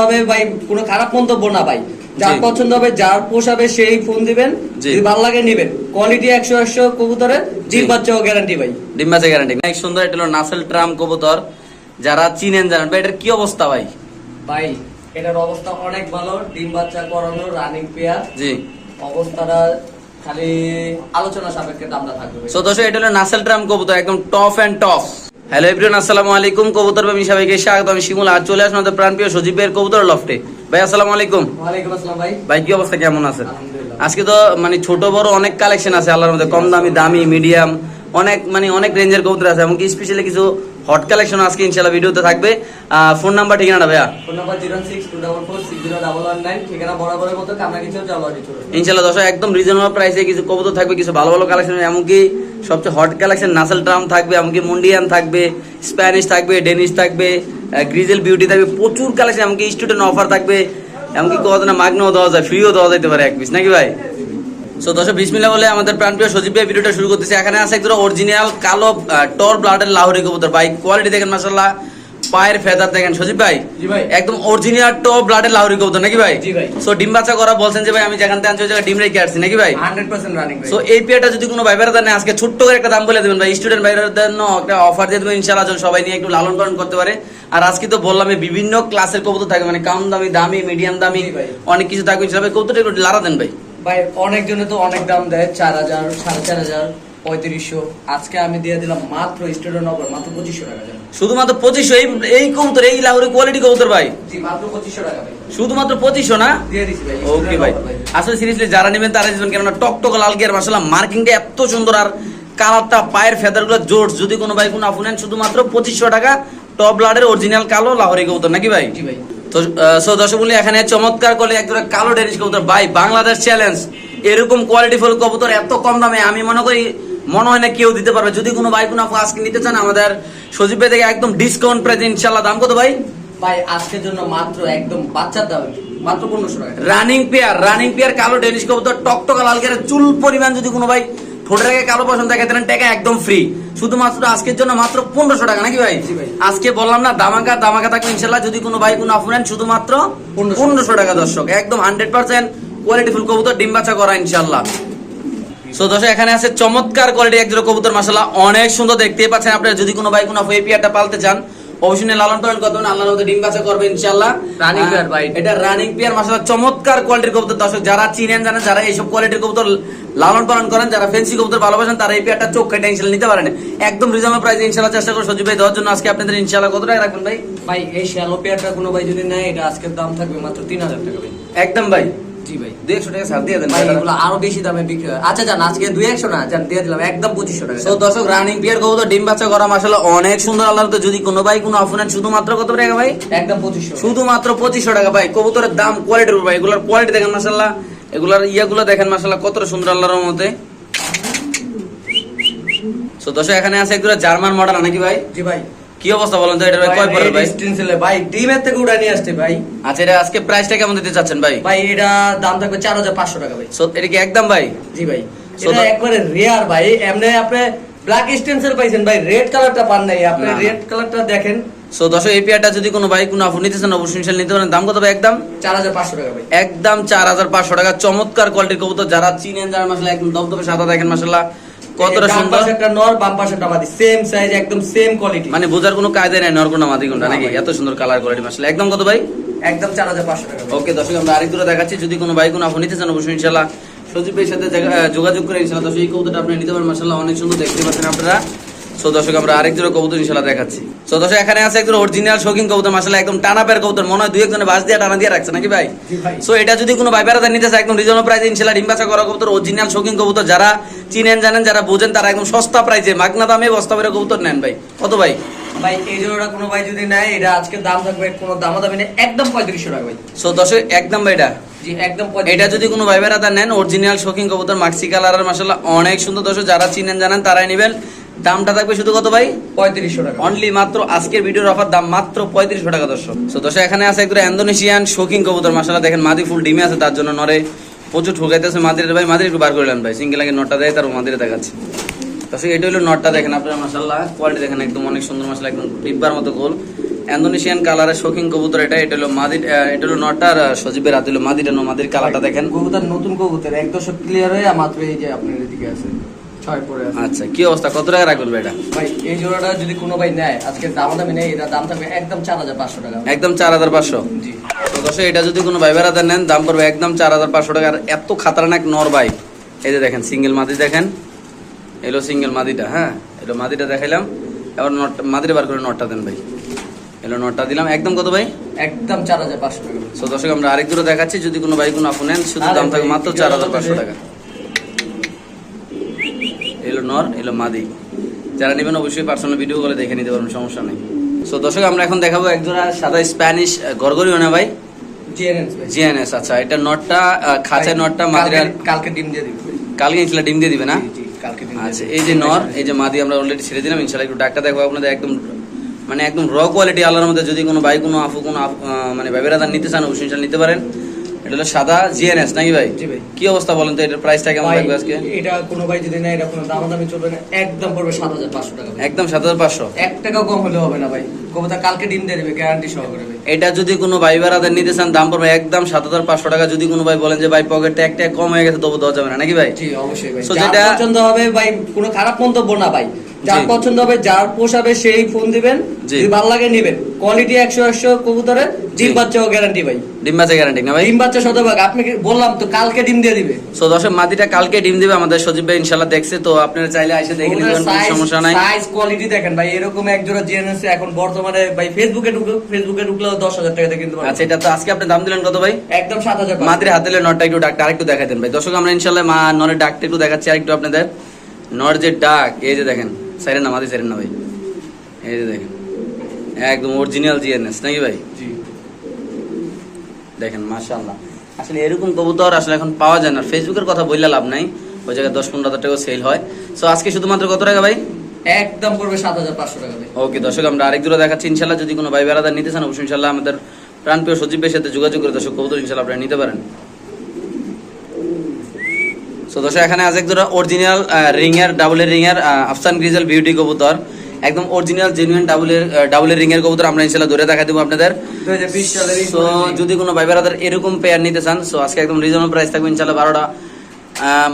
হবে ভাই কোনো খারাপ মন্তব্য না ভাই। যার পছন্দ হবে যার পোষাবে সেই ফোন দিবেন। যদি ভালো লাগে নিবেন। কোয়ালিটি একশো একশো কবুতরের ডিম জি। বাচ্চাও গ্যারান্টি ভাই। ডিম বাচ্চা গ্যারান্টি অনেক সুন্দর এটা হলো নাসেল ট্রাম কবুতর। যারা চিনেন জানেন ভাই এটার কি অবস্থা ভাই? ভাই এটার অবস্থা অনেক ভালো ডিম বাচ্চা করানো রানিং পেয়ার জি। অবস্থাটা খালি আলোচনা সাপেক্ষে দামটা থাকবে। সো দর্শক এটা হলো নাসেল ট্রাম কবুতর একদম top and top hello everyone আসসালামু আলাইকুম। কবুতর প্রেমী সবাইকে স্বাগত। আমি শিমুল। আর চলে আসলাম আমাদের প্রাণপ্রিয় সজীবের কবুতর লফটে ভাই আসসালামু আলাইকুম। ওয়ালাইকুম আসসালাম ভাই। ভাই কি অবস্থা? কেমন আছে আলহামদুলিল্লাহ। আজকে তো মানে ছোট বড় অনেক কালেকশন আছে আল্লাহর মধ্যে। কম দামি দামি মিডিয়াম অনেক মানে অনেক রেঞ্জের কবুতর আছে। এমনকি স্পেশালি কিছু হট কালেকশন আজকে ইনশাল্লাহ ভিডিওতে থাকবে। ফোন নাম্বার ঠিকানা ভাইয়া? Phone number zero six two double four six zero double one nine ঠিকানা বরাবরের মতো কামনা কিছু চলে ইনশাল্লাহ দর্শক একদম রিজনেবল প্রাইসে কিছু কবুতর থাকবে কিছু ভালো ভালো কালেকশন এমনকি সবচেয়ে হট কালেকশন নাসেল ট্রাম থাকবে এমনকি মুন্ডিয়ান থাকবে স্প্যানিশ থাকবে ডেনিশ থাকবে গ্রিজেল বিউটি থাকবে প্রচুর কালেকশন এমনকি স্টুডেন্ট অফার থাকবে এমনকি কত না মাগনাও দেওয়া যায় ফ্রিও দেওয়া যেতে পারে এক পিস নাকি ভাই? সো দর্শক বিসমিল্লা বলে আমাদের প্রাণপ্রিয় সজীব ভাই ভিডিওটা শুরু করতেছে। এখানে আছে একজন অরিজিনাল কালো টর ব্লাডের লাহোরি কবুতর। ভাই কোয়ালিটি দেখেন মাসাল্লাহ পায়ের ফেদার দেখেন সজীব ভাই। একদম অরিজিনাল টপ ব্লাডের লাহোরি কবুতর নাকি ভাই? সো ডিম বাচ্চা করা বলছেন যে ভাই আমি যেখান থেকে আনছি ওই জায়গায় ডিম রেখে আসছি নাকি ভাই? হান্ড্রেড পার্সেন্ট রানিং সো এই পেয়ারটা যদি কোনো ভাইবেরা দেন একটা ছোট্ট করে একটা দাম বলে দেবেন ভাই। স্টুডেন্ট ভাইদের জন্য একটা অফার দিয়ে দেবেন ইনশাআল্লাহ সবাই নিয়ে একটু লালন পালন করতে পারে। আর আজকে তো বললাম বিভিন্ন ক্লাসের কবুতর থাকে মানে কম দামি দামি মিডিয়াম দামি অনেক কিছু থাকবে সবাই কবুতরটা একটু লারা দেন ভাই। ভাই অনেক জনে তো অনেক দাম দেয় চার হাজার সাড়ে চার হাজার পঁয়ত্রিশশো। আজকে আমি দিয়ে দিলাম মাত্র স্টুডেন্ট অফার মাত্র পঁচিশশো টাকা শুধুমাত্র পঁচিশশো এই এই কবুতর এই কোয়ালিটি কবুতর ভাই। জি মাত্র পঁচিশশো টাকা ভাই। শুধুমাত্র পঁচিশশো না? দিয়ে দিচ্ছি ভাই ওকে ভাই। আসলে সিরিয়াসলি যারা নেবেন তারা নেবেন কেননা টকটক লাল গিয়ার মাসাল্লাহ মার্কিংটা এত সুন্দর আর কালারটা পায়ের ফেদারগুলো জোর। যদি কোনো ভাই কোনো আফু নেন শুধুমাত্র পঁচিশশো টাকা টপ ব্লাডের অরিজিনাল কালো লাহোরি কবুতর নাকি ভাই? জি ভাই। তো সো দর্শক এখানে চমৎকার করে একজোড়া কালো ডেনিশ কবুতর। ভাই বাংলাদেশ চ্যালেঞ্জ এরকম কোয়ালিটি ফুল কবুতর এত কম দামে আমি মনে করি মনে হয় না কেউ দিতে পারবে। যদি কোনো ভাই কোনো আজকে নিতে চান আমাদের সজীব ভাই থেকে একদম ডিসকাউন্ট প্রাইস ইনশাল্লাহ দাম কত ভাই? ভাই আজকের জন্য মাত্র একদম বাচ্চার দাম মাত্র পনেরোশো টাকা। রানিং পেয়ার রানিং পেয়ার কালো ডেনিশ কবুতর টকটকা লাল চুল পরিমাণ যদি কোনো ভাই ঠোঁটের কালো থাকে তাহলে টাকা একদম ফ্রি শুধুমাত্র আজকের জন্য মাত্র পনেরোশো টাকা নাকি ভাই। আজকে বললাম না দামাকা দামাকা থাকবে ইনশাল্লাহ যদি কোনো ভাই কোনো আফুনেন শুধুমাত্র পনেরোশো। টাকা দর্শক। একদম হান্ড্রেড পার্সেন্ট কোয়ালিটি ফুল কবুতর ডিম বাচ্চা করা ইনশাল্লাহ সো দর্শক এখানে আছে চমৎকার কোয়ালিটি একজোড়া কবুতর মাসাল্লাহ অনেক সুন্দর দেখতে পাচ্ছেন আপনারা। যদি কোনো ভাই কোনো এই পেয়ারটা পালতে চান অবশ্যই লালন পালন করবেন আল্লাহর মধ্যে ডিম বাচ্চা করবে Running আহ, pair ভাই। এটা রানিং পেয়ার মাসাল্লাহ চমৎকার কোয়ালিটির কবুতর। দর্শক যারা চিনেন জানেন যারা এইসব কোয়ালিটির কবুতর লালন পালন করেন যারা ফেন্সি কবুতর ভালোবাসেন তারা এই পেয়ারটা চোখ কেটে ইনশাল্লাহ নিতে পারেন। একদম রিজনেবল প্রাইসে ইনশাল্লাহ চেষ্টা করে সজীব ভাই দেওয়ার জন্য আজকে আপনাদের ইনশাল্লাহ কত টাকা রাখবেন ভাই? ভাই এই শ্যালো পেয়ারটা কোনো ভাই যদি নেয় এটা আজকের দাম থাকবে মাত্র তিন হাজার টাকা ভাই। একদম ভাই। জি ভাই দুই একশো টাকা ছাড় দিয়ে দেন। ভাই এগুলো আরও বেশি দামে বিক্রি হয়। আচ্ছা জান আজকে দুই একশো না জান দিয়ে দিলাম একদম পঁচিশশো টাকা। দর্শক রানিং পিয়ার কবুতর ডিম বাচ্চা করা মাসাল্লাহ অনেক সুন্দর আল্লাহ তো যদি কোনো ভাই কোনো শুধুমাত্র কত টাকা ভাই? একদম পঁচিশশো। শুধুমাত্র পঁচিশশো টাকা ভাই কবুতরের দাম কোয়ালিটির উপর ভাই এগুলোর কোয়ালিটি দেখেন মাসাল্লাহ এগুলার ইয়াগুলো দেখেন মাসাল্লাহ কতটা সুন্দর আল্লাহর মতে দর্শক এখানে আছে একদম জার্মান মডেল নাকি ভাই? জি ভাই। কি অবস্থা বলেন তো? এটা কয় পড়ে ভাই? ভাই ডিমের থেকে উড়া নিয়ে আসছে ভাই। আচ্ছা এটা আজকে প্রাইসটা কেমন দিতে চাচ্ছেন ভাই? ভাই এটা দাম থাকবে চার হাজার পাঁচশো টাকা ভাই। সো এটা কি একদম ভাই? জি ভাই। এটা একবারে রেয়ার ভাই। এমনি আপনি ব্ল্যাক স্টেন্সেল পাইছেন ভাই। রেড কালারটা পান নাই। আপনি। রেড কালারটা দেখেন। সো দর্শক এই পেয়ারটা যদি কোনো ভাই কোনো অফার নিতে চান অবশ্যই ইনশাল্লাহ নিতে পারেন। দাম কত ভাই একদম? চার হাজার পাঁচশো টাকা ভাই। একদম চার হাজার পাঁচশো টাকা। চমৎকার কোয়ালিটির কবুতর। যারা চিনেন যারা মাসাল্লাহ একদম দবদবে সাদা দেখেন মাসাল্লাহ কতটা সুন্দর? পাশে একটা নর বাম পাশে একটা মাদি। সেম সাইজ একদম সেম কোয়ালিটি মানে বোঝার কোনো কায়দা নাই নরকোনা মাদিগুন্ডা কোনটা নাকি? এত সুন্দর কালার কোয়ালিটি মাসাল্লাহ। একদম কত ভাই? একদম চার হাজার পাঁচশো টাকা। ওকে দর্শক আমরা আরেক দূরে দেখাচ্ছি। যদি কোনো ভাই কোনো আপনি নিতে চান অবশ্যই ইনশাআল্লাহ সাথে যোগাযোগ করে ইনশাআল্লাহ দর্শক এই কবুতরটা আপনি নিতে পারেন মাসাল্লাহ। অনেক সুন্দর দেখতে পাচ্ছেন আপনারা। সো দর্শক আমরা আরেক জোড়া কবুতর ইনশাল্লাহ দেখাচ্ছি। সো দর্শক এখানে আছে একজন অরিজিনাল শৌখিন কবুতর মাসাল্লাহ একদম টানা পেয়ার কবুতর। মনে হয় দুই একজনে বাস দিয়ে টানা দিয়ে রাখছে নাকি ভাই? সো এটা যদি কোনো ভাই বেড়াতে নিতে চায় একদম রিজনেবল ইনশাল্লাহ ডিম বাচ্চা করা কবুতর অরিজিনাল শৌখিন কবুতর যারা চিনেন জানেন যারা বোঝেন তারা একদম সস্তা প্রাইসে মাগনা দামে বস্তা কবুতর নেন ভাই। কত ভাই? ভাই এই জোড়াটা কোনো ভাই যদি নেয় এটা আজকে দাম থাকবে কোনো নেই একদম পঁয়ত্রিশশো টাকা ভাই। সো দর্শক একদম ভাই এটা। জি একদম এটা যদি কোনো ভাই বেড়াতে নেন অরিজিনাল শৌখিন কবুতর মাক্সি কালারের মাসাল্লাহ অনেক সুন্দর দর্শক যারা চিনেন জানেন তারাই নেবেন। দামটা থাকবে শুধু কত ভাই? পঁয়ত্রিশশো টাকা। অনলি মাত্র আজকের ভিডিওর অফার দাম মাত্র পঁয়ত্রিশশো টাকা দর্শক। তো দর্শক এখানে আছে একদম ইন্দোনেশিয়ান শৌখিন কবুতর মাসাল্লাহ দেখেন মাদি ফুল ডিমে আছে তার জন্য নরে প্রচুর ঠুকাইতেছে মাদির ভাই। মাদির একটু বার করলেন ভাই সিঙ্গেল আগে নটটা দেয় তার মাদিরে দেখাচ্ছে। দর্শক এটা হলো নটটা দেখেন আপনারা মাসাল্লাহ কোয়ালিটি দেখেন একদম অনেক সুন্দর মাসাল্লাহ একদম ডিব্বার মতো গোল। ইন্দোনেশিয়ান কালারের শৌখিন কবুতর এটা এটা হলো মাদি এটা হলো নটার আহ, সজীবের হাতে হলো মাদিটা নো মাদির কালারটা দেখেন। কবুতর নতুন কবুতর এক দশক ক্লিয়ার হয়ে মাত্র এই যে আপনার এদিকে আছে। ছয় পরে আচ্ছা কি অবস্থা? কত টাকা রাখবেন এটা? ভাই এই জোড়াটা যদি কোনো ভাই নেয় আজকে দাম দামি নেই এটা দাম থাকবে একদম চার হাজার পাঁচশো টাকা। একদম চার হাজার পাঁচশো? জি। তো দর্শক এটা যদি কোনো ভাই বেড়াতে নেন দাম পড়বে একদম চার হাজার পাঁচশো টাকা। আর এত খাতারনাক নর ভাই। এই যে দেখেন সিঙ্গেল মাদি দেখেন। এলো সিঙ্গেল মাদিটা হ্যাঁ? এলো মাদিটা দেখাইলাম। এবার নট মাদিটা বার করে নটটা দেন ভাই। এলো নটটা দিলাম। একদম কত ভাই? একদম চার হাজার পাঁচশো টাকা। তো দর্শক আমরা আরেক দূরে দেখাচ্ছি। যদি কোনো ভাই কোনো আপু নেন শুধু দাম থাকবে মাত্র চার হাজার পাঁচশো টাকা। নর এলো মাদি। যারা নেবেন অবশ্যই পার্সোনাল ভিডিও করে দেখে নিতে পারবেন সমস্যা নেই। সো দর্শক আমরা এখন দেখাবো একজোড়া সাদা স্প্যানিশ গরগরিও না ভাই? জিএনএস আচ্ছা এটা নটটা খাঁচা নটটা মাদিরা কালকে ডিম দিয়ে দিবে। কালকে ইনশাল্লাহ ডিম দিয়ে দিবে না? আচ্ছা এই যে নর এই যে মাদি আমরা অলরেডি ছেড়ে দিলাম ইনশাল্লাহ একটু ডাক্তার দেখব আপনাদের একদম মানে একদম র কোয়ালিটি আল্লাহর মধ্যে যদি কোনো ভাই কোনো আফু কোনো মানে ভাইবেরা নিতে চান অবশ্যই ইনশাল্লাহ নিতে পারেন। এটা হলো সাদা জিএনএস নাকি ভাই? জি ভাই। কি অবস্থা বলেন তো এটার প্রাইসটা কেমন থাকবে আজকে? এটা কোনো ভাই যদি নেয় এটা কোনো দামাদামি চলবে না একদম পড়বে সাত হাজার পাঁচশো টাকা একদম সাত হাজার পাঁচশো? এক টাকা কম হলে হবে না ভাই। কবুতর কালকে ডিম দিয়ে দিবে গ্যারান্টি ভাই। এটা যদি কোনো ভাই বেড়াদের নিতে চান দাম পড়বে একদম সাত হাজার পাঁচশো টাকা। যদি কোনো ভাই বলেন যে ভাই পকেটে একটা কম হয়ে গেছে তবু দেওয়া যাবে না নাকি ভাই? জি অবশ্যই ভাই। যেটা- পছন্দ হবে ভাই কোনো খারাপ মন্তব্য না ভাই। যার পছন্দ হবে যার পোষাবে সেই ফোন দিবেন। যদি ভালো লাগে নিবেন। কোয়ালিটি একশো একশো কবুতরের ডিম। বাচ্চাও গ্যারান্টি ভাই। ডিম বাচ্চা গ্যারান্টি না ভাই? ডিম বাচ্চা শতভাগ। আপনি বললাম তো কালকে ডিম দিয়ে দিবে। সো দর্শক মাদিটা কালকে ডিম দিবে আমাদের সজীব ভাই ইনশাল্লাহ দেখছে তো আপনারা চাইলে এসে দেখে নিতে পারেন কোনো সমস্যা নাই। সাইজ কোয়ালিটি দেখেন ভাই এরকম এক জোড়া জিএনএস এখন বর্তমানে ভাই ফেসবুকে ঢুকে ফেসবুকে ঢুকলেও দশ হাজার টাকা দিয়ে কিনতে পারবেন। আচ্ছা এটা তো আজকে আপনি দাম দিলেন কত ভাই? একদম সাত হাজার মাদের হাতে নটটা একটু ডাকটা আরেকটু দেখাই দেন ভাই। দর্শক আমরা ইনশাল্লাহ মা নরের ডাকটা একটু দেখাচ্ছি আরেকটু আপনাদের। নর যে ডাক এই যে দেখেন। সাইরেন না মাদি সাইরেন না ভাই। এই যে দেখেন একদম অরিজিনাল জিএনএস নাকি ভাই? দেখেন মাশাআল্লাহ। আসলে এরকম কবুতর আসলে এখন পাওয়া যায় না। ফেসবুকের কথা বললে লাভ নাই ওই জায়গায় দশ পনেরো হাজার টাকা সেল হয়। সো আজকে শুধুমাত্র কত টাকা ভাই? একদম পড়বে সাত হাজার পাঁচশো টাকা ভাই। ওকে দর্শক আমরা আরেক দূরে দেখাচ্ছি। ইনশাল্লাহ যদি কোনো ভাই বেড়াদার নিতে চান অবশ্যই ইনশাল্লাহ আমাদের প্রাণপ্রিয় সজীবের সাথে যোগাযোগ করে দর্শক কবুতর ইনশাল্লাহ আপনারা নিতে পারেন। সো দর্শক এখানে আছে এক জোড়া অরিজিনাল রিঙের ডাবলের রিঙের আফসান গ্রিজেল বিউটি কবুতর। একদম অরিজিনাল জেনুইন ডাবলের ডাবলের রিঙের কবুতর আমরা ইনশাল্লাহ ধরে দেখা দেবো আপনাদের। সো যদি কোনো ভাই বেড়াদার এরকম পেয়ার নিতে চান সো আজকে একদম রিজনেবল প্রাইস থাকবে ইনশাল্লাহ বারোটা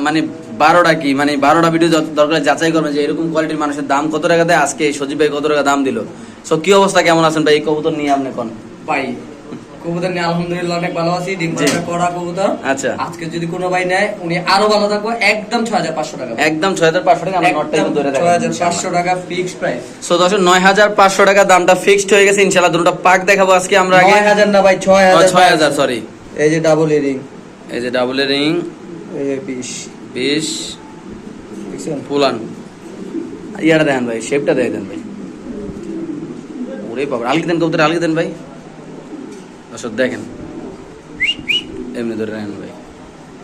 মানে বারোটা কি মানে বারোটা ভিডিও দরকার যাচাই করবেন যে এরকম কোয়ালিটির মানুষের দাম কত টাকা দেয় আজকে সজীব ভাই কত টাকা দাম দিল। সো কি অবস্থা কেমন আছেন ভাই? এই কবুতর নিয়ে আপনি কোন? ভাই কবুতর নিয়ে আলহামদুলিল্লাহ অনেক ভালো আছি ডিম জি। বাচ্চা করা কবুতর। আচ্ছা। আজকে যদি কোনো ভাই নেয় উনি আরও ভালো থাকব একদম ছয় হাজার পাঁচশো টাকা। একদম ছয় হাজার পাঁচশো টাকা আমরা নটটা ধরে ছয় হাজার পাঁচশো টাকা ফিক্স প্রাইস সো দর্শক নয় হাজার পাঁচশো টাকা দামটা ফিক্সড হয়ে গেছে ইনশাল্লাহ দুটো পাক দেখাবো আজকে আমরা আগে। হাজার না ভাই ছয় হাজার ছয় হাজার সরি এই যে ডাবল ইয়ারিং এই যে ডাবল রিং এই যে বিশ বিশ দেখছেন? ফুলান। ইয়াটা দেখেন ভাই শেপটা দেখে দেন ভাই। ওরে বাবা আলগি দেন কবুতর আলগি দেন ভাই। দর্শক দেখেন। এমনি ধরে রাখেন ভাই।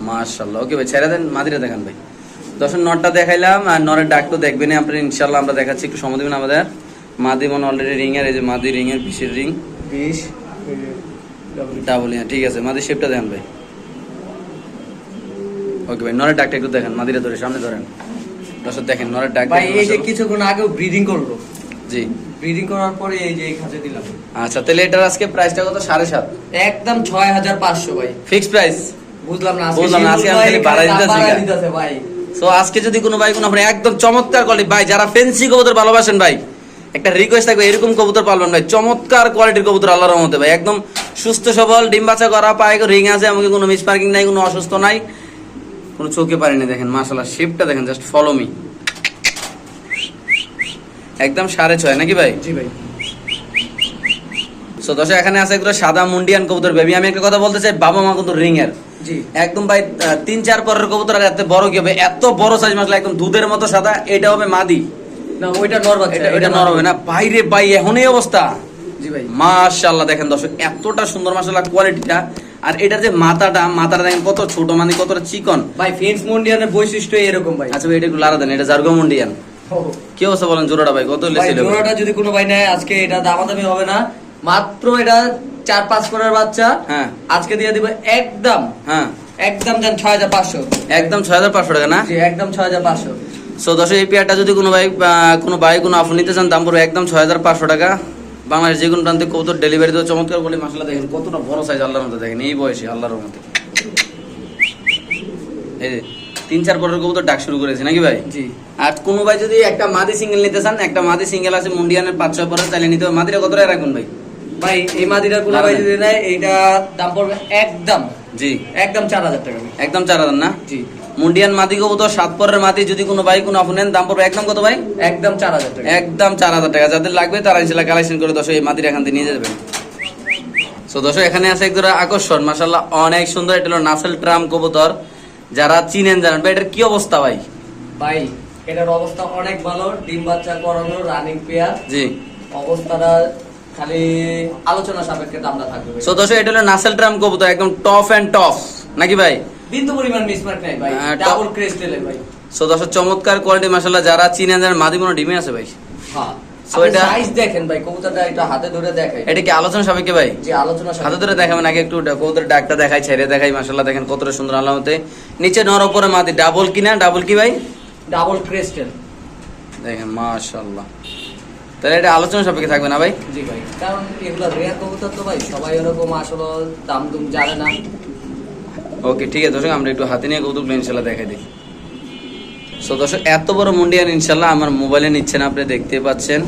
মাশাল্লাহ ওকে ভাই ছেড়ে দেন মাদিরা দেখান ভাই। দর্শক নটটা দেখাইলাম আর নরের ডাক তো দেখবেন আপনার ইনশাল্লাহ আমরা দেখাচ্ছি। একটু সময় দেবেন আমাদের। মাদি মনে অলরেডি রিং এর এই যে মাদি রিং এর পিসের রিং বিশ। ডাবল ঠিক আছে। মাদি শেপটা দেখান ভাই। ওকে ভাই নরের ডাকটা একটু দেখেন মাদিরা ধরে সামনে ধরেন। দর্শক দেখেন নরের ডাক ভাই এই যে কিছুক্ষণ আগেও ব্রিডিং করল। জি। ব্রিডিং করার পরে এই যে এই খাঁচে দিলাম আচ্ছা তাহলে এটার আজকে প্রাইসটা কত? সাড়ে সাত? একদম ছয় হাজার পাঁচশো ভাই। ফিক্স প্রাইস বুঝলাম না বুঝলাম না, আজকে আমি বাড়াই দিতেছি ভাই। তো আজকে যদি কোনো ভাই কোনো একদম চমৎকার কোয়ালিটি ভাই যারা ফেন্সি কবুতর ভালোবাসেন ভাই একটা রিকোয়েস্ট থাকবে এরকম কবুতর পালবেন ভাই চমৎকার কোয়ালিটির কবুতর আল্লাহর রহমতে ভাই একদম সুস্থ সবল ডিম বাচ্চা করা পায়ে রিং আছে এমনকি কোনো মিস পার্কিং নাই কোনো অসুস্থ নাই কোনো চোখে পারিনি দেখেন মাশাল্লাহ শেপটা দেখেন জাস্ট ফলো মি একদম সাড়ে ছয় নাকি ভাই? জি ভাই। সো দর্শক এখানে আছে একটা সাদা মুন্ডিয়ান কবুতর বেবি আমি একটা কথা বলতে চাই বাবা মা কিন্তু রিং এর একদম ভাই তিন চার পরের কবুতর আর এত বড় কি হবে? এত বড় সাইজ মাসলা একদম দুধের মতো সাদা এটা হবে মাদি। না ওইটা এটা এটা নর হবে না? বাইরে ভাই এখনই অবস্থা। জি ভাই। মাশাআল্লাহ দেখেন দর্শক এতটা সুন্দর মাশাআল্লাহ কোয়ালিটিটা আর এটার যে মাথাটা মাথাটা দেখেন কত ছোট মানে কতটা চিকন। ভাই ফেন্স মন্ডিয়ানের বৈশিষ্ট্য এরকম ভাই। আচ্ছা ভাই এটা একটু লারা দেন এটা জার্গো মুন্ডিয়ান। কি অবস্থা বলেন জোড়াটা ভাই? কত লেছিল? জোড়াটা যদি কোনো ভাই নেয় আজকে এটা দামাদামি হবে না। মাত্র এটা চার পাঁচ করার বাচ্চা। হ্যাঁ। আজকে দিয়ে দিব একদম। হ্যাঁ। একদম যান ছয় হাজার পাঁচশো। একদম ছয় হাজার পাঁচশো টাকা না? জি একদম ছয় হাজার পাঁচশো। সো দর্শক এই পেয়ারটা যদি কোনো ভাই কোনো ভাই কোনো আফু নিতে চান দাম পড়বে একদম ছয় হাজার পাঁচশো টাকা। বাংলাদেশ যে কোনো প্রান্তে কত ডেলিভারি তো চমৎকার বলে মাসাল্লাহ দেখেন কতটা বড় সাইজ আল্লাহর মধ্যে দেখেন এই বয়সে আল্লাহর মধ্যে এই তিন চার পরের কবুতর ডাক শুরু করেছে নাকি ভাই? জি। আর কোনো ভাই যদি একটা মাদি সিঙ্গেল নিতে চান একটা মাদি সিঙ্গেল আছে মুন্ডিয়ানের পাঁচ ছয় পরে চাইলে নিতে হবে। মাদিরা কত টাকা রাখবেন ভাই? ভাই এই মাদিরা কোনো ভাই যদি নেয় এইটা দাম পড়বে একদম। জি। একদম চার হাজার টাকা একদম চার হাজার না? জি। মুন্ডিয়ান মাদি কবুতর সাত পরের মাদি যদি কোনো ভাই কোনো নেন দাম পড়বে একদম কত ভাই? একদম চার হাজার টাকা। একদম চার হাজার টাকা। যাদের লাগবে তারা ইনশাল্লাহ কালেকশন করে দশ এই মাদির এখান থেকে নিয়ে যাবেন। সো দর্শক এখানে আছে এক জোড়া আকর্ষণ। মাসাল্লাহ অনেক সুন্দর। এটা হলো নাসেল ট্রাম কবুতর। যারা চিনেন জানেন ভাই এটার কি অবস্থা ভাই? ভাই এটার অবস্থা অনেক ভালো ডিম বাচ্চা করানো রানিং পেয়ার জি। অবস্থাটা খালি আলোচনা সাপেক্ষে দামটা থাকবে। সো দর্শক এটা হলো নাসেল ট্রাম কবুতর একদম টফ অ্যান্ড টফ নাকি ভাই? বিন্দু পরিমাণ মিসমার্ক নাই ভাই। হ্যাঁ, ডাবল ক্রেস্টেলের ভাই। সো দর্শক চমৎকার কোয়ালিটি মাসাল্লাহ যারা চিনেন জানেন মাদি কোনো ডিমে আছে ভাই। হ্যাঁ। এটা- সাইজ দেখেন ভাই কবুতরটা হাতে ধরে দেখাই। এটা কি আলোচনা সাপেক্ষে ভাই? আলোচনা হাতে ধরে দেখাবেন আগে একটু ডাকটা দেখাই ছেড়ে দেখাই দেখেন কতটা সুন্দর আলামতে। নিচে নর উপরে মাদি ডাবল কিনা ডাবল কি ভাই? Double crested. দেখেন তাহলে এটা আলোচনা সাপেক্ষে থাকবে না ভাই? জি ভাই কারণ এগুলো রেয়ার কবুতর তো ভাই সবাই এরকম আসলে দাম দুম জানে না। ওকে ঠিক আছে দর্শক আমরা একটু হাতে নিয়ে কৌতুকগুলো ইনশাল্লাহ দেখাই দিই। সো দর্শক এত বড় মুন্ডিয়ান ইনশাল্লাহ আমার মোবাইলে নিচ্ছেন আপনি দেখতে পাচ্ছেন।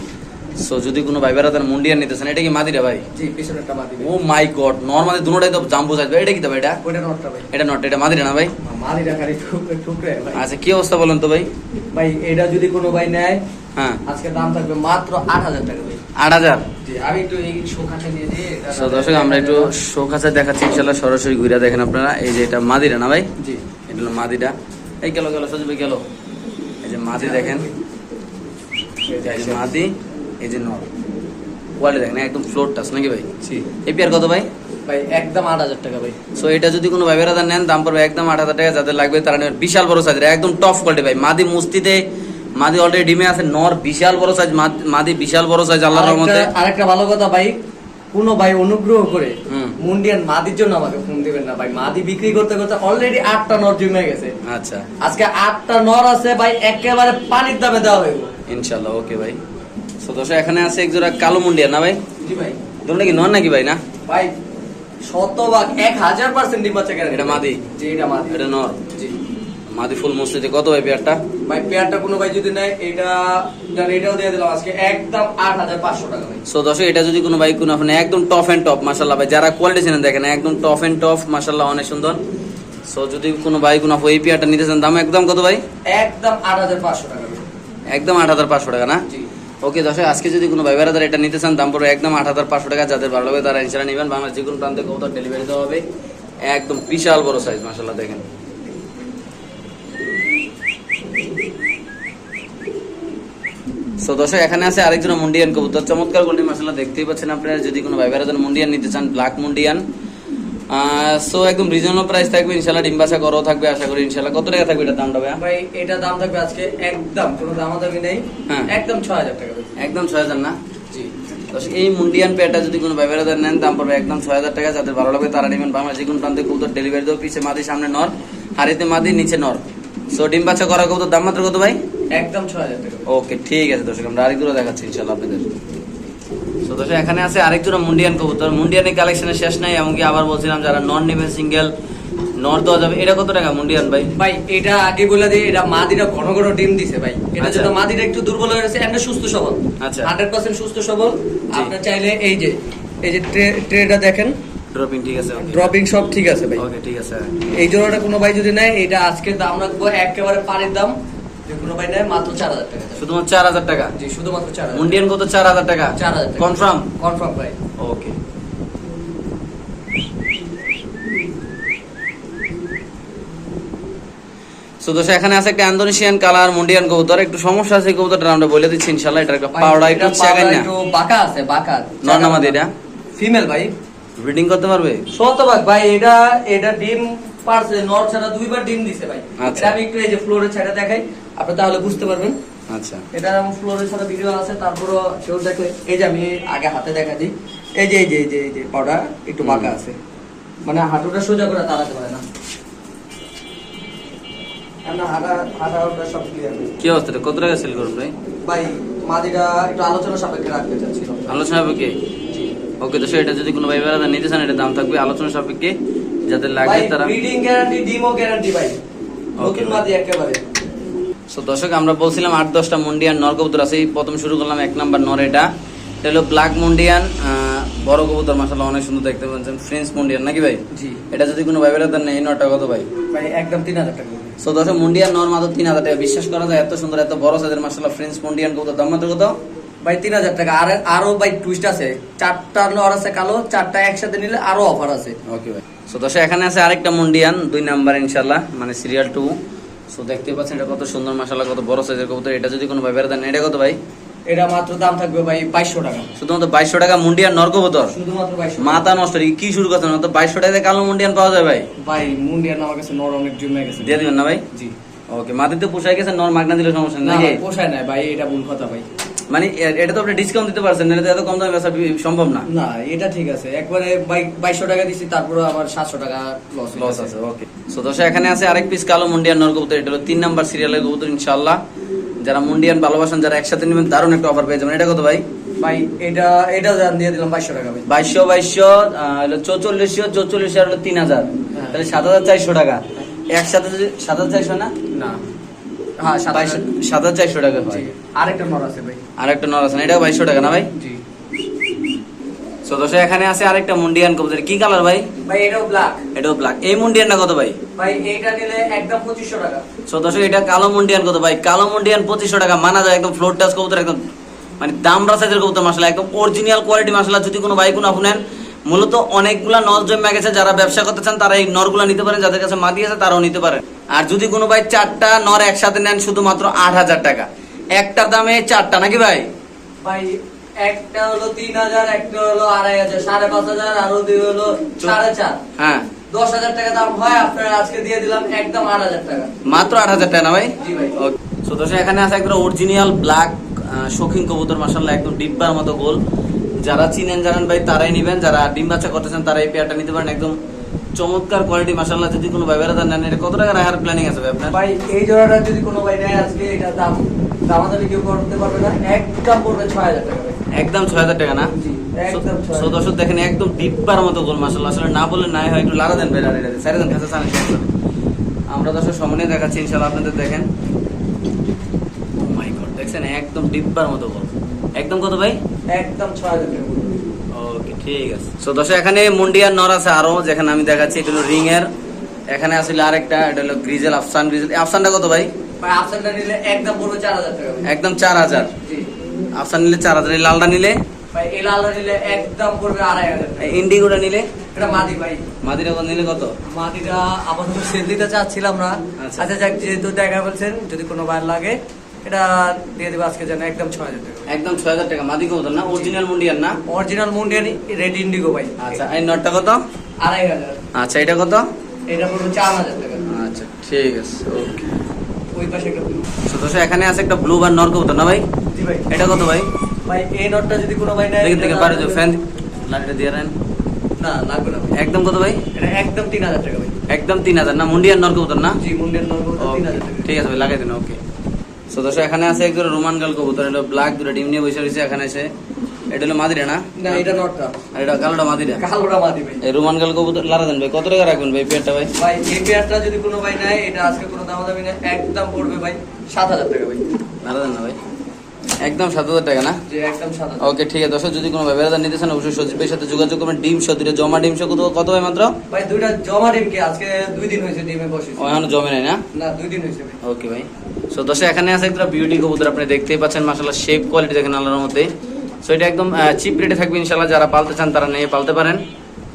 সো যদি কোনো ভাই বেড়া তার মুন্ডিয়ান নিতেছেন এটা কি মাদিরা ভাই? ও মাই গড নর্মালি দুটোটাই তো জাম্বু সাইজ ভাই এটা কি তো ভাই এটা? এটা নট এটা মাদিরা না ভাই? আচ্ছা কি অবস্থা বলেন তো ভাই? ভাই এটা যদি কোনো ভাই নেয় হ্যাঁ। আজকে দাম থাকবে মাত্র আট হাজার টাকা ভাই। আট হাজার? দর্শক আমরা একটু শোক আছে দেখাচ্ছি ইনশাল্লাহ সরাসরি ঘুরে দেখেন আপনারা। এই যে এটা মাদিরা না ভাই? জি। এটা হলো মাদিটা। এই গেল গেল সজিব গেল। যে মাদি দেখেন এই যে মাদি এই যে নর। কোয়ালিটি দেখেন একদম ফ্লোর টাচ নাকি ভাই? জি। এই পেয়ার কত ভাই? ভাই একদম আট হাজার টাকা ভাই। সো এটা যদি কোনো ভাই বেড়াদার নেন দাম পড়বে একদম আট হাজার টাকা। যাদের লাগবে তারা নেবেন বিশাল বড় সাইজের একদম টপ কোয়ালিটি ভাই। মাদি মুস্তিতে মাদি অলরেডি ডিমে আছে নর বিশাল বড় সাইজ মাদি বিশাল বড় সাইজ আল্লাহর রহমতে। আরেকটা ভালো কথা ভাই কোনো ভাই অনুগ্রহ করে। মুন্ডিয়ান মাদির জন্য আমাকে ফোন দিবেন না। ভাই মাদি বিক্রি করতে করতে অলরেডি আটটা নর জমে গেছে। আচ্ছা। আজকে আটটা নর আছে ভাই একেবারে পানির দামে দেওয়া হইব। ইনশাল্লাহ ওকে ভাই। দর্শক এখানে আছে এক জোড়া কালো মুন্ডিয়া না ভাই? জি ভাই। দুটো নাকি নর নাকি ভাই না? ভাই শতভাগ এক হাজার পার্সেন্ট ডিম বাচ্চা এটা মাদি? জি এটা মাদি। এটা নর? জি মাদি ফুল মসজিদে কত ভাই পেয়ারটা? ভাই পেয়ারটা কোনো ভাই যদি নেয় এটা এটাও দিয়ে দিলাম আজকে। একদম আট হাজার পাঁচশো টাকা ভাই। সো দর্শক এটা যদি কোনো বাইক কোনো আপনি একদম টপ অ্যান্ড টপ মাসাল্লাহ ভাই যারা কোয়ালিটি চেনেন দেখেন একদম টপ অ্যান্ড টপ মাসাল্লাহ অনেক সুন্দর। সো যদি কোনো বাইক কোনো ওই পেয়ারটা নিতে চান দাম একদম কত ভাই? একদম আট হাজার পাঁচশো টাকা ভাই। একদম আট হাজার পাঁচশো টাকা না? জি। ওকে দর্শক আজকে যদি কোনো ভাই বেড়াদার এটা নিতে চান দাম পড়বে একদম আট হাজার পাঁচশো টাকা। যাদের ভালো লাগবে তারা ইনশাল্লাহ নেবেন। বাংলাদেশ যে কোনো প্রান্তে কত ডেলিভারি দেওয়া হবে। একদম বিশাল বড় সাইজ মাসাল্লাহ দেখেন। সো দর্শক এখানে আছে আরেকজন মুন্ডিয়ান কবুতর। চমৎকার মাসাল্লাহ দেখতেই পাচ্ছেন আপনারা। যদি কোনো ভাই বেড়াদার মুন্ডিয়ান নিতে চান ব্ল্যাক মুন্ডিয়ান। সো একদম রিজনেবল প্রাইস থাকবে। ইনশাল্লাহ ডিম্বাসা করও থাকবে আশা করি ইনশাল্লাহ। কত টাকা থাকবে দামটা ভাই এটা দাম থাকবে আজকে একদম কোনো দামাদামি নেই। হ্যাঁ। একদম ছয় হাজার টাকা একদম ছয় হাজার না? জি। এই মুন্ডিয়ান পেয়ারটা যদি কোনো ব্যবহারদার নেন দাম পড়বে একদম ছয় হাজার টাকা। যাদের ভালো লাগবে তারা নেবেন বাংলা যে কোনো প্রান্তে কবুতর ডেলিভারি দেবো পিছে মাদি সামনে নর হাড়িতে মাদি নিচে নর। সো ডিম বাচ্চা করা কবুতর দাম মাত্র কত ভাই? একদম ছয় হাজার টাকা। ওকে ঠিক আছে দর্শক আমরা আরেক দূরে দেখাচ্ছি ইনশাল্লাহ আপনাদের। তো দর্শক এখানে আছে আরেক জোড়া মুন্ডিয়ান কবুতর। মুন্ডিয়ানের কালেকশনের শেষ নাই এমনকি আবার বলছিলাম যারা নন নেবেন সিঙ্গেল নর দেওয়া যাবে। এটা কত টাকা মুন্ডিয়ান ভাই? ভাই এটা আগে বলে দিই এটা মাদিরা ঘন ঘন ডিম দিছে ভাই। এটা আচ্ছা। জন্য মাদিরা একটু দুর্বল হয়ে গেছে এমনি সুস্থ সবল। আচ্ছা। হান্ড্রেড পার্সেন্ট সুস্থ সবল। আপনি চাইলে এই যে এই যে ট্রে- ট্রেটা দেখেন। ড্রপিং ঠিক আছে ড্রপিং সব ঠিক আছে ভাই। ওকে ঠিক আছে। এই জোড়াটা কোনো ভাই যদি নেয় এটা আজকে দাম রাখব একেবারে পানির দাম। যে কোনো ভাই নেয় মাত্র টাকা। শুধুমাত্র চার হাজার টাকা? জি শুধুমাত্র চার হাজার মুন্ডিয়ান কত? চার হাজার টাকা? চার হাজার কনফার্ম কনফার্ম ভাই। ওকে সো দোষে এখানে আছে একটা ইন্দোনেশিয়ান কালার মুন্ডিয়ান কবুতর। একটু সমস্যা আছে কবুতরটা আমরা বলে দিচ্ছি ইনশাআল্লাহ এটা একটা এটা একটু চাগাই না বাঁকা আছে বাঁকা। নর্নামাদি এটা? ফিমেল ভাই। ব্রিডিং করতে পারবে? শতভাগ ভাই এটা এটা ডিম পারছে নর ছাড়া দুইবার ডিম দিছে ভাই। আচ্ছা। এটা আমি একটু এই যে ফ্লোরে ছাড়া দেখাই আপনি তাহলে বুঝতে পারবেন। আচ্ছা। এটা আমার ফ্লোরে ছাড়া ভিডিও আছে তারপরও কেউ দেখলে এই যে আমি আগে হাতে দেখা দিই এই যে এই যে এই যে এই যে পাউডার একটু। বাঁকা আছে। মানে হাঁটুটা সোজা করে তাড়াতে পারে না। কি অবস্থা কত টাকা সেল করুন ভাই? ভাই মাদিটা একটু আলোচনা সাপেক্ষে রাখতে চাচ্ছিলাম আলোচনা সাপেক্ষে? ওকে তো এটা যদি কোনো ভাই বেড়াদার নিতে চান এটা দাম থাকবে আলোচনা সাপেক্ষে। যাদের লাগে তারা ব্রিডিং গ্যারান্টি ডিমো গ্যারান্টি ভাই। নতুন মাদি একেবারে। তো দর্শক আমরা বলছিলাম আট দশটা মুন্ডিয়ান নর কবুতর আছে। এই প্রথম শুরু করলাম এক নাম্বার নর এটা। এটা হলো ব্ল্যাক মুন্ডিয়ান বড় কবুতর মাসাল্লাহ অনেক সুন্দর দেখতে পাচ্ছেন। ফ্রেঞ্চ মুন্ডিয়ান নাকি ভাই? জি। এটা যদি কোনো ভাই বেড়াদার নেই নরটা কত ভাই? ভাই একদম তিন হাজার টাকা। সো দর্শক মুন্ডিয়ান নর মাত্র তিন হাজার টাকা। বিশ্বাস করা যায় এত সুন্দর এত বড় সাইজের মাসাল্লাহ ফ্রেঞ্চ মুন্ডিয়ান কবুতর। দাম মাত্র কত? ভাই তিন হাজার টাকা। আর আরও ভাই টুইস্ট আছে। চারটা নর আছে কালো চারটা একসাথে নিলে আরও অফার আছে। ওকে ভাই। সো দর্শক এখানে আছে আরেকটা মুন্ডিয়ান দুই নাম্বার ইনশাল্লাহ মানে সিরিয়াল টু সো দেখতে পাচ্ছেন এটা কত সুন্দর মাসাল্লাহ কত বড় সাইজের কবুতর। এটা যদি কোনো ভাই নেই এটা কত ভাই? এটা মাত্র দাম থাকবে ভাই বাইশশো টাকা। শুধুমাত্র বাইশশো টাকা মুন্ডিয়ান নর কবুতর? শুধুমাত্র বাইশশো মাথা নষ্ট কি শুরু করছেন? তো বাইশশো টাকায় কালো মুন্ডিয়ান পাওয়া যায় ভাই। ভাই মুন্ডিয়ান আমার কাছে নর অনেক জমে গেছে। দিয়ে দিবেন না ভাই? জি। ওকে মাটিতে পোষায় গেছে নর মাগনা দিলে সমস্যা নেই না পোষায় নাই ভাই এটা ভুল কথা ভাই। মানে এটা তো আপনি ডিসকাউন্ট দিতে পারছেন না এত কম দামে বেচা সম্ভব না। না এটা ঠিক আছে। একবারে বাইশশো টাকা দিছি তারপরে আবার সাতশো টাকা লস লস আছে ওকে সো দর্শক এখানে আছে আরেক পিস কালো মুন্ডিয়ান নর কবুতর এটা হলো তিন নাম্বার সিরিয়ালের কবুতর ইনশাআল্লাহ। যারা মুন্ডিয়ান ভালোবাসেন যারা একসাথে নেবেন দারুণ একটা অফার পেয়ে যাবেন। এটা কত ভাই? ভাই এটা এটা দিয়ে দিলাম বাইশশো টাকা বাইশশো বাইশশো হলো চৌচল্লিশশো চৌচল্লিশশো হলো তিন হাজার। হ্যাঁ। তাহলে সাত হাজার চারশো টাকা। একসাথে সাত হাজার চারশো না? না। হ্যাঁ সাত হাজার। চারশো টাকা হয়। আরেকটা নর আছে ভাই। আর একটা নর আছে না? এটাও বাইশশো টাকা না ভাই? জি। সো এখানে আছে আরেকটা মুন্ডিয়ান কবুতর। কি কালার ভাই? ভাই এটাও ব্ল্যাক এটাও ব্ল্যাক এই মুন্ডিয়ানটা কত ভাই? ভাই এইটা নিলে একদম পঁচিশশো টাকা। সো দর্শক এটা কালো মুন্ডিয়ান কত ভাই? কালো মুন্ডিয়ান পঁচিশশো টাকা। মানা যায় একদম ফ্লোর টাচ কবুতর একদম মানে দামরা সাইজের কবুতর মশলা একদম অরিজিনাল কোয়ালিটি মশলা যদি কোনো ভাই কোনো মূলত অনেকগুলা নর জমে গেছে। যারা ব্যবসা করতে চান তারা এই নরগুলা নিতে পারেন। যাদের কাছে মাদি আছে তারাও নিতে পারেন। আর যদি কোনো ভাই চারটা নর একসাথে নেন শুধুমাত্র আট হাজার টাকা। একটা দামে চারটা নাকি ভাই? ভাই একটা হলো তিন হাজার একটা হলো আড়াই হাজার সাড়ে পাঁচ হাজার আরও দুই হলো সাড়ে চার। হ্যাঁ। দশ হাজার টাকা দাম হয় আপনার আজকে দিয়ে দিলাম একদম আট হাজার টাকা। মাত্র আট হাজার টাকা না ভাই? জি ভাই। সো এখানে আছে একদম অরিজিনাল ব্ল্যাক শৌখিন কবুতর মাসাল্লাহ একদম ডিব্বার মতো গোল। যারা চিনেন জানেন ভাই তারাই নিবেন। যারা ডিম বাচ্চা করতেছেন তারা এই পেয়ারটা নিতে পারেন। একদম চমৎকার কোয়ালিটি মাসাল্লাহ যদি কোনো ভাই বেড়াদার নেন এটা কত টাকা রাখার প্ল্যানিং আছে ভাই আপনার? ভাই এই জোড়াটা যদি কোনো ভাই নেয় আজকে এটা দাম দামাদামি কেউ করতে পারবে না। একদম পড়বে ছয় হাজার টাকা একদম ছয় হাজার টাকা না? সো দর্শক দেখেন একদম ডিব্বার মতো গোল আসলে না বললে নাই হয় একটু লাড়া দেন ভাই লাড়া দেন আমরা দর্শক সামনে দেখাচ্ছি ইনশাল্লাহ আপনাদের দেখেন। ও মাই গড দেখছেন? একদম ডিব্বার মতো গোল। একদম কত ভাই? একদম ছয় হাজার টাকা। ঠিক আছে। দর্শক এখানে মুন্ডিয়ার নর আছে আরও যেখানে আমি দেখাচ্ছি এটা হলো রিং এর। এখানে আসলে আরেকটা এটা হলো গ্রিজেল আফসান গ্রিজেল আফসানটা কত ভাই? আফসানটা নিলে একদম পড়বে চার হাজার টাকা একদম চার হাজার। জি। আফসান নিলে চার হাজার লালটা নিলে? ইন্ডিগোটা নিলে এটা মাদি ভাই। কত নিলে কত? মাটিটা আপাতত সেল দিতে চাচ্ছিলাম না। আচ্ছা। আচ্ছা যাক যেহেতু দেখা বলছেন যদি কোনো বার লাগে এটা দিয়ে দেবো আজকে যেন একদম ছয় হাজার টাকা। একদম ছয় হাজার টাকা। মাদি কত না? অরিজিনাল মুন্ডিয়ার না? অরিজিনাল মুন্ডিয়ান রেড ইন্ডিগো ভাই। আচ্ছা এই নটটা কত? আড়াই হাজার। আচ্ছা এটা কত? এটা পড়বে চার হাজার টাকা। আচ্ছা ঠিক আছে ওকে। ওই পাশে একটা blue। এখানে আছে একটা ব্লু বার নর কবুতর না ভাই? জি ভাই। এটা কত ভাই? ভাই এই নোটটা যদি কোনো ভাই ফ্যান লাইটটা দিয়ে না লাগবে না একদম কত ভাই? এটা একদম তিন হাজার টাকা ভাই। একদম তিন হাজার না নর কবুতর না? জি মুন্ডিয়ান নর্মাল তিন হাজার টাকা। ঠিক আছে ভাই লাগাই দিন ওকে। সো দর্শক এখানে আছে একজন রোমান গাল কবুতর এটা ব্ল্যাক দুটো ডিম নিয়ে বসে রয়েছে এখানে এসে। এটা হলো মাদিরা না? না এটা নোটটা। আর এটা কালোটা মাদিরা? কালোটা মাদি ভাই এই রোমান গাল কবুতর লারা দেন ভাই কত টাকা রাখবেন ভাই পেয়ারটা ভাই? ভাই এই পেয়ারটা যদি কোনো ভাই নেয় এটা আজকে কোনো দামাদামি নেই একদম পড়বে ভাই সাত হাজার টাকা ভাই। লারা দেন না ভাই। একদম সাত হাজার টাকা না? ওকে ঠিক আছে দর্শক যদি কোনো ভাই বেড়াদার নিতে চান অবশ্যই সচিবের সাথে যোগাযোগ করবেন। ডিম শো দুটো জমা ডিম শো কত কত হয় মাত্র? ভাই দুইটা জমা ডিম কি? আজকে দুই দিন হয়েছে ডিমে বসে ও এখনও জমে নাই না? না দুই দিন হয়েছে ওকে ভাই। সো দর্শক এখানে আছে একটা বিউটি কবুতর আপনি দেখতেই পাচ্ছেন মাসাল্লাহ শেপ কোয়ালিটি দেখেন আল্লাহর মধ্যে সো এটা একদম চিপ রেটে থাকবে ইনশাল্লাহ যারা পালতে চান তারা নিয়ে পালতে পারেন।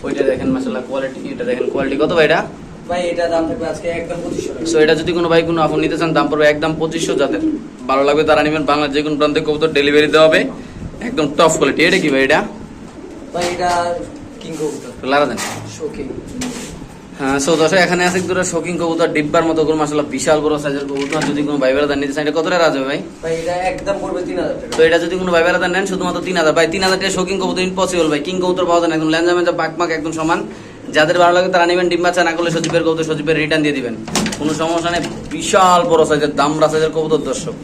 ওইটা দেখেন মাসাল্লাহ কোয়ালিটি এটা দেখেন কোয়ালিটি কত ভাই এটা? ভাই এটা দাম থাকবে আজকে একদম পঁচিশশো টাকা। সো এটা যদি কোনো ভাই কোনো আপনি নিতে চান দাম পড়বে একদম পঁচিশশো যাদের ভালো লাগবে তারা নেবেন বাংলার যে কোনো প্রান্তে কবুতর ডেলিভারি দেওয়া হবে। একদম টপ কোয়ালিটি এটা কি ভাই এটা? ভাই এটা কিং কবুতর। লারা দেন। শোকিং হ্যাঁ সো দর্শক এখানে আছে দুটো শৌখিন কবুতর ডিব্বার মতো করে মাসাল্লাহ বিশাল বড় সাইজের কবুতর। যদি কোনো ভাই বেড়াদার নিতে চান এটা কত টাকা ভাই? ভাই এটা একদম পড়বে তিন হাজার তো এটা যদি কোনো ভাই বেড়াদার নেন শুধুমাত্র তিন হাজার। ভাই তিন হাজার টাকা শৌখিন কবুতর ইম্পসিবল ভাই। কিং কবুতর পাওয়া যায় না একদম ল্যাঞ্জা পাক একদম সমান। যাদের ভালো লাগে তারা নেবেন ডিম বাচ্চা না করলে সজীবের কবুতর সজীবের রিটার্ন দিয়ে দিবেন। কোনো সমস্যা নেই বিশাল বড় সাইজের দামরা সাইজের কবুতর দর্শক।